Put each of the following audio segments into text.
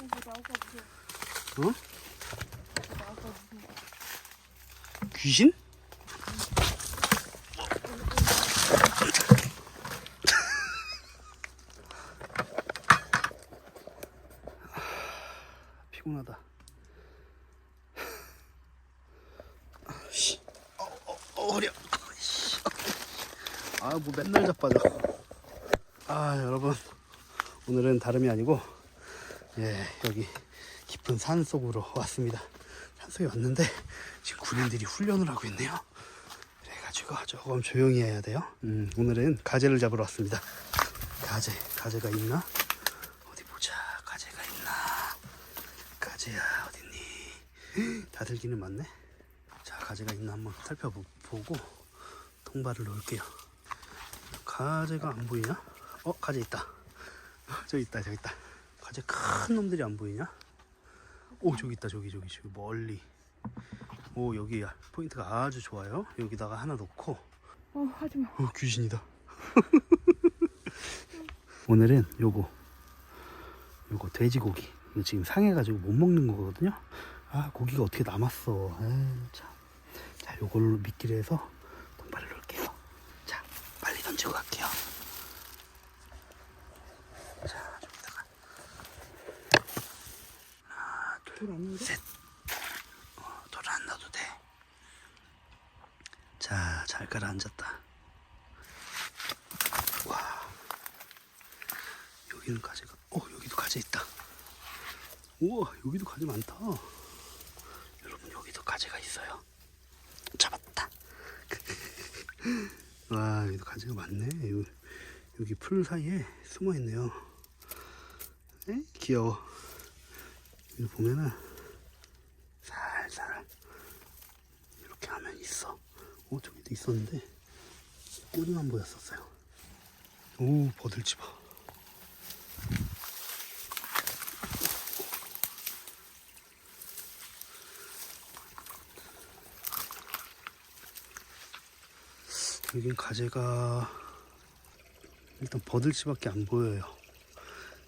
어? 귀신? 피곤하다. 씨, 어, 어, 어. 씨. 아, 뭐 맨날 자빠져. 아, 여러분. 오늘은 다름이 아니고, 예, 여기 깊은 산 속으로 왔습니다. 산 속에 왔는데, 지금 군인들이 훈련을 하고 있네요. 그래가지고 조금 조용히 해야 돼요. 음, 오늘은 가재를 잡으러 왔습니다. 가재, 가재가 있나? 어디 보자. 가재가 있나? 가재야, 어딨니? 다들기는 많네. 자, 가재가 있나 한번 살펴보고 통발을 놓을게요. 가재가 안 보이냐? 어, 가재 있다. 저기 있다, 저기 있다. 가재 큰 놈들이 안 보이냐? 오, 저기 있다, 저기, 저기, 저기 멀리. 오, 여기 포인트가 아주 좋아요. 여기다가 하나 놓고. 어 하지마 어, 귀신이다. 오늘은 요거, 요거 돼지고기. 이거 지금 상해가지고 못 먹는 거거든요. 아, 고기가 어떻게 남았어. 에이, 참. 자, 요걸로 미끼를 해서 통발을 넣을게요. 자, 빨리 던지고 갈게요. 자, 저기다가. 하나, 둘, 돌안 셋. 어, 돌안 놔도 돼. 자, 잘 가라앉았다. 와. 여기는 가재가, 어, 여기도 가재 있다. 우와, 여기도 가재 많다. 여러분, 여기도 가재가 있어요. 잡았다. 와, 여기도 가재가 많네. 여기, 여기 풀 사이에 숨어 있네요. 에? 귀여워. 여기 보면은 살살 이렇게 하면 있어. 어 저기도 있었는데 꼬리만 보였었어요. 오 버들지 마. 여긴 가재가 일단 버들치밖에 안 보여요.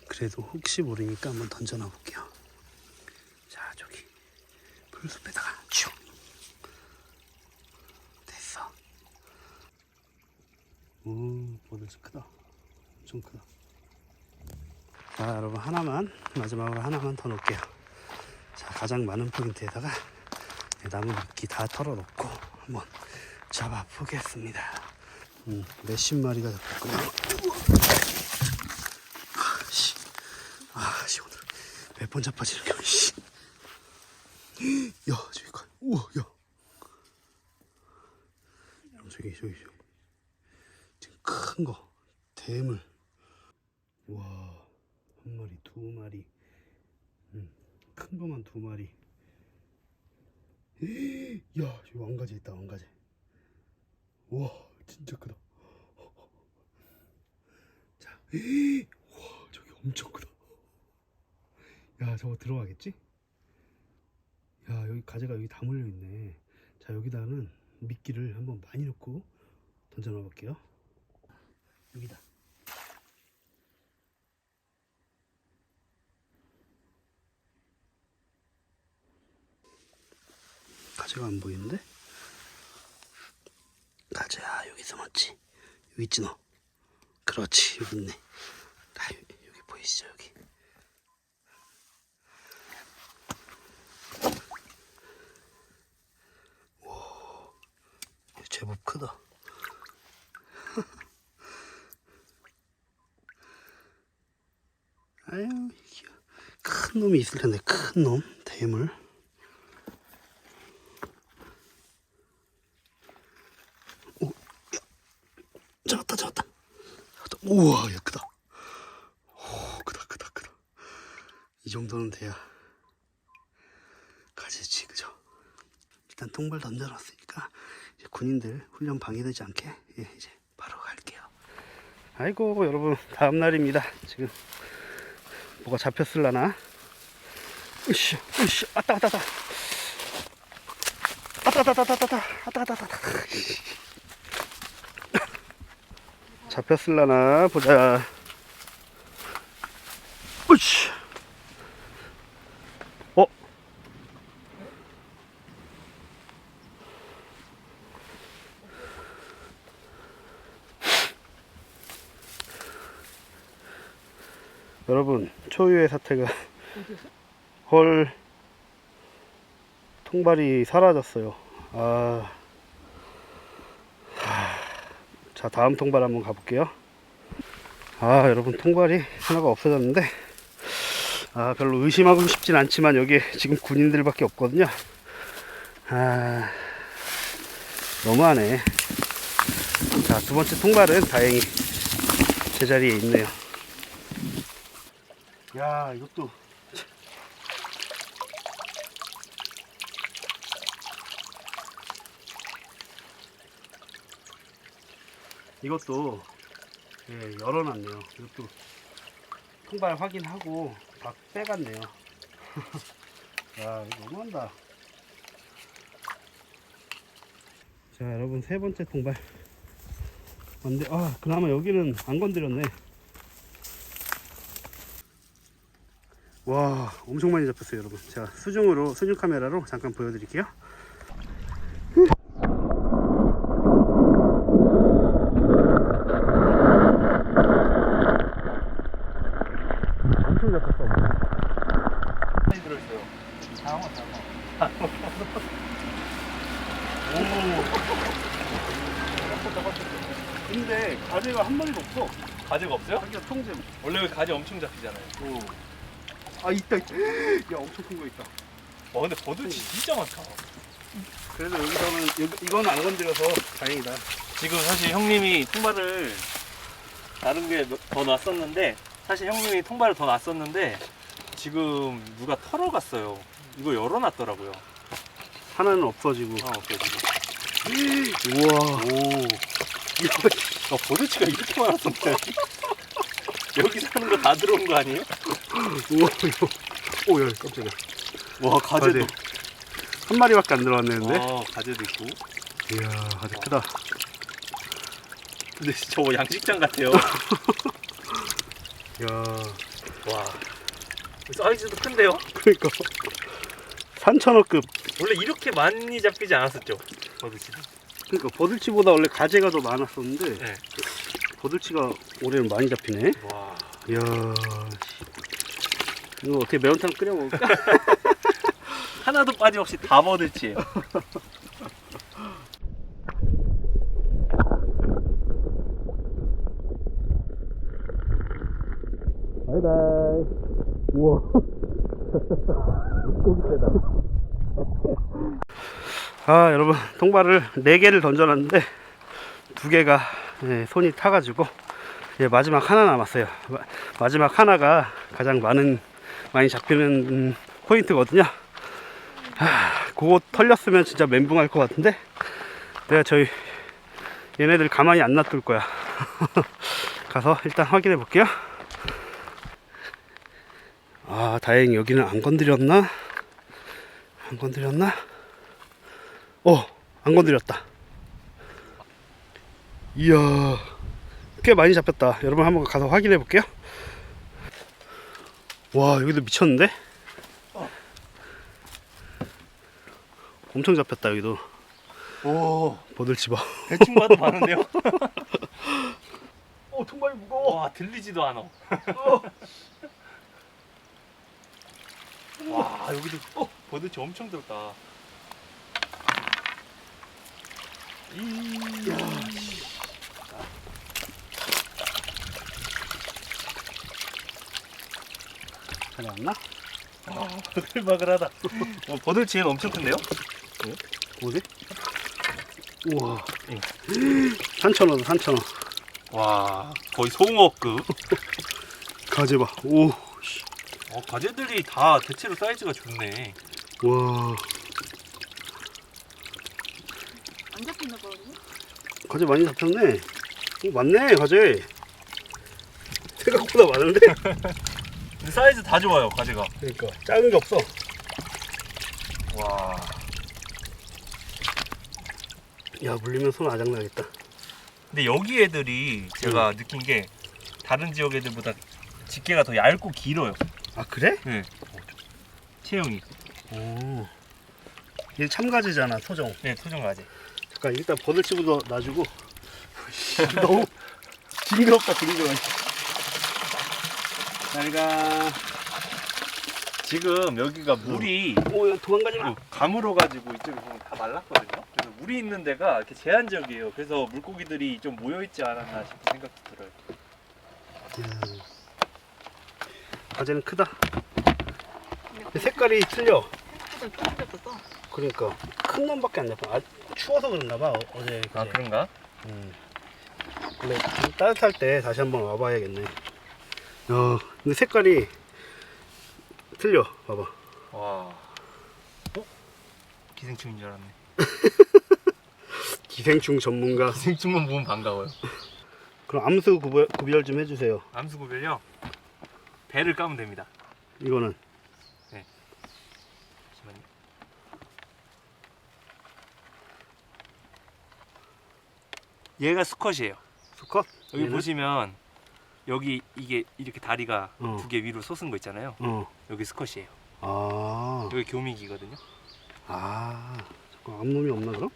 그래도 혹시 모르니까 한번 던져놔 볼게요. 풀숲에다가 쭉. 됐어. 오 버들치 크다. 엄청 크다. 자 여러분 하나만 마지막으로 하나만 더 넣을게요. 자 가장 많은 포인트에다가 나무 미끼 다 털어놓고 한번 잡아 보겠습니다. 음, 몇십 마리가 잡혔고요 아씨. 아씨 오늘 몇 번 잡아지는 거야 씨. 야, 저기 가. 우와, 야. 여러분, 저기, 저기, 저기. 지금 큰 거. 대물. 와, 한 마리, 두 마리. 음, 큰 거만 두 마리. 야, 저기 왕가지 있다, 왕가지. 와, 진짜 크다. 자, 와, 저기 엄청 크다. 야, 저거 들어가겠지? 야 여기 가재가 여기 다 몰려 있네. 자 여기다는 미끼를 한번 많이 넣고 던져 넣어 볼게요. 여기다. 가재가 안 보이는데? 가재야 여기 숨었지? 여기 있지 너? 그렇지 여기 있네. 아, 여기 보이시죠 여기 제법 크다. 아유. 큰 놈이 있을 텐데, 큰 놈, 대물. 오, 야. 잡았다, 잡았다. 우와, 야, 크다. 오, 크다, 크다, 크다. 이 정도는 돼야 가지지, 그죠? 일단 통발 이제 군인들 훈련 방해되지 않게 예, 이제 바로 갈게요. 아이고 여러분 다음 날입니다. 지금 뭐가 잡혔을라나? 으쌰 으쌰 아따 아따 아따 아따 아따 아따 아따 아따 아따 아따 잡혔을라나 보자. 으쌰 여러분 초유의 사태가 헐 통발이 사라졌어요. 아, 하, 자 다음 통발 한번 가볼게요. 아 여러분 통발이 하나가 없어졌는데 아 별로 의심하고 싶진 않지만 여기에 지금 군인들밖에 없거든요. 아 너무하네. 자 두 번째 통발은 다행히 제자리에 있네요. 야 이것도 이것도 예, 열어놨네요. 이것도 통발 확인하고 다 빼갔네요. 야 너무한다. 자 여러분 세 번째 통발. 근데 아 그나마 여기는 안 건드렸네. 와 엄청 많이 잡혔어요 여러분 제가 수중으로 수중 카메라로 잠깐 보여드릴게요 엄청 잡혔어 많이 들어있어요. 장어, 장어. 근데 가재가 한 마리도 없어 가지가 없어요? 자기가 통제 원래 가지 엄청 잡히잖아요. 어. 아 있다 있다 야 엄청 큰 거 있다 와, 근데 버들치 진짜 많다. 그래도 여기서는 여기, 이건 안 건드려서 다행이다 지금 사실 형님이 통발을 다른 게 더 놨었는데 사실 형님이 통발을 더 놨었는데 지금 누가 털어 갔어요. 이거 열어놨더라고요. 하나는 없어지고 아, 오케이, 지금. 우와 오. 야, 버들치가 이렇게 많았었나요? 여기 사는 거 다 들어온 거 아니에요? 우와 이거 오 야 깜짝이야 와, 가재도. 가재. 한 마리밖에 안 들어왔는데 아, 가재도 있고. 이야 가재 크다 근데 저거 양식장 같아요. 이야 와. 사이즈도 큰데요? 그러니까 산천어급 원래 이렇게 많이 잡히지 않았었죠? 버드치는. 그러니까 버들치보다 원래 가재가 더 많았었는데 네. 버들치가 올해는 많이 잡히네 와. 이야 이거 어떻게 매운탕 끓여 먹을까? 하나도 빠짐없이 다 버들치예요. 바이바이 우와 고기 세다 아 여러분 통발을 4개를 던져놨는데 2개가 예, 손이 타가지고 예, 마지막 하나 남았어요 마, 마지막 하나가 가장 많은 많이 잡히는 음, 포인트거든요 하, 그거 털렸으면 진짜 멘붕 할 것 같은데 내가 저희 얘네들 가만히 안 놔둘 거야 가서 일단 확인해 볼게요 아 다행히 여기는 안 건드렸나? 안 건드렸나? 어! 안 건드렸다 이야 꽤 많이 잡혔다 여러분 한번 가서 확인해 볼게요 와 여기도 미쳤는데? 엄청 잡혔다 여기도 오. 버들치 봐 대충 봐도 많은데요? 어, 통발이 무거워 와, 들리지도 않아. 와, 여기도 어, 버들치 엄청 들었다. 이... 잘 왔나? 아, 바글바글하다. 어, 버들치는 엄청 큰데요? 어디? 우와 산천어다 산천어 와, 거의 송어급. 가재 봐. 오, 어, 가재들이 다 대체로 사이즈가 좋네. 와, 안 잡힌다 거든요? 가재 많이 잡혔네. 오, 맞네, 가재. 생각보다 많은데? 사이즈 다 좋아요, 가재가. 그러니까 작은 게 없어. 와. 야, 물리면 손 아작나겠다. 근데 여기 애들이 제가 느낀 게 다른 지역 애들보다 집게가 더 얇고 길어요. 아, 그래? 네. 체형이. 오. 얘 참가재잖아, 소정. 네, 토종 가재. 잠깐, 일단 버들치부터 놔주고. 너무 징그럽다, 징그러워. 잘가 지금 여기가 물이 오 도망가지 마 어, 가물어가지고 이쪽에 보면 다 말랐거든요. 그래서 물이 있는 데가 이렇게 제한적이에요. 그래서 물고기들이 좀 모여 있지 않았나 싶은 생각도 들어요. 음. 가재는 크다 근데 색깔이 틀려 생각보다. 그러니까 큰 놈밖에 안 잡아 아, 추워서 그런가 봐 어, 어제 아 그제. 그런가? 음. 근데 좀 따뜻할 때 다시 한번 와봐야겠네. 어, 근데 색깔이 틀려. 봐봐. 와. 어? 기생충인 줄 알았네. 기생충 전문가. 기생충만 보면 반가워요. 그럼 암수 구별, 구별 좀 해주세요. 암수 구별요. 배를 까면 됩니다. 이거는 잠시만요. 얘가 수컷이에요. 수컷. 여기 얘는? 보시면 여기 이게 이렇게 다리가 어. 두 개 위로 솟은 거 있잖아요. 어. 여기 수컷이에요. 아. 여기 교미기거든요. 아. 잠깐 암놈이 없나 그럼?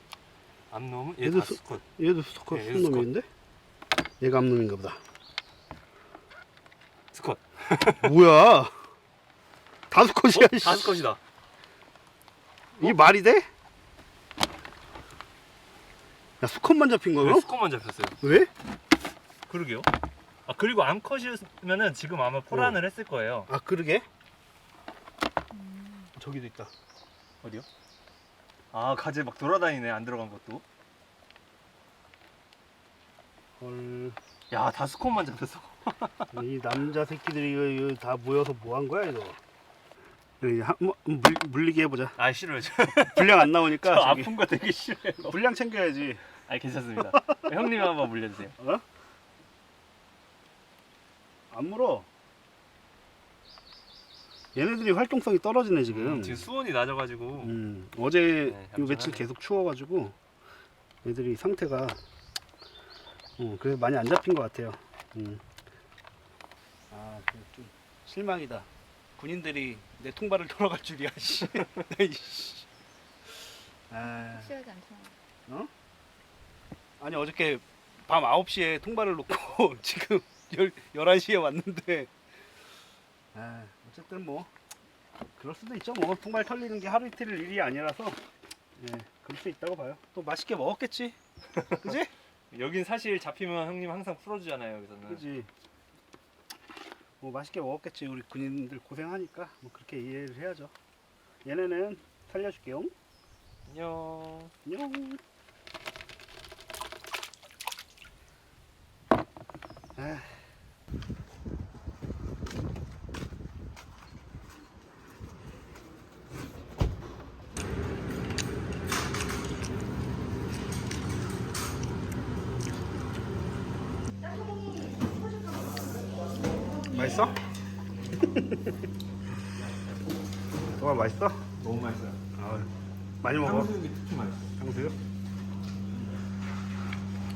암놈은 얘도 얘다 수- 수컷. 얘도 수컷 네, 얘도 순놈인데? 얘가 암놈인가 보다. 수컷. 뭐야? 다 수컷이야. 어? 씨. 다 수컷이다. 이게 말이 돼? 야 수컷만 잡힌 거야 왜 그럼? 수컷만 잡혔어요? 왜? 그러게요. 아 그리고 암컷이면은 지금 아마 포란을 했을 거예요. 아 그러게. 저기도 있다. 어디요? 아 가재 막 돌아다니네 안 들어간 것도. 헐. 야 다 수컷만 잡혔어. 이 남자 새끼들이 이거, 이거 다 모여서 뭐 한 거야 이거? 여기 한, 뭐, 물, 물리게 해보자. 아 싫어요. 저, 분량 안 저 나오니까 저기 아픈 거 되게 싫어요. 분량 챙겨야지. 아 괜찮습니다. 형님 한번 물려주세요. 어? 안 물어. 얘네들이 활동성이 떨어지네 지금. 지금 수온이 낮아가지고 음, 어제 네, 요 며칠 얌전하네. 계속 추워가지고 애들이 상태가 어, 그래서 많이 안 잡힌 것 같아요. 음. 아, 그좀 실망이다. 군인들이 내 통발을 돌아갈 줄이야. 씨. 이씨. 아, 확실하지 않잖아. 아니 어저께 밤 9시에 통발을 놓고 지금 10, 11시에 왔는데 아, 어쨌든 뭐 그럴 수도 있죠 뭐 통발 털리는 게 하루 이틀 일이 아니라서 예 그럴 수 있다고 봐요 또 맛있게 먹었겠지 그지? 여긴 사실 잡히면 형님 항상 풀어주잖아요. 여기서는. 그지 뭐 맛있게 먹었겠지 우리 군인들 고생하니까 뭐 그렇게 이해를 해야죠 얘네는 살려줄게요 안녕. 안녕 아. 맛있어? 정말 맛있어? 너무 맛있어요. 아, 많이 먹어. 게 특히 맛있어. 향수요?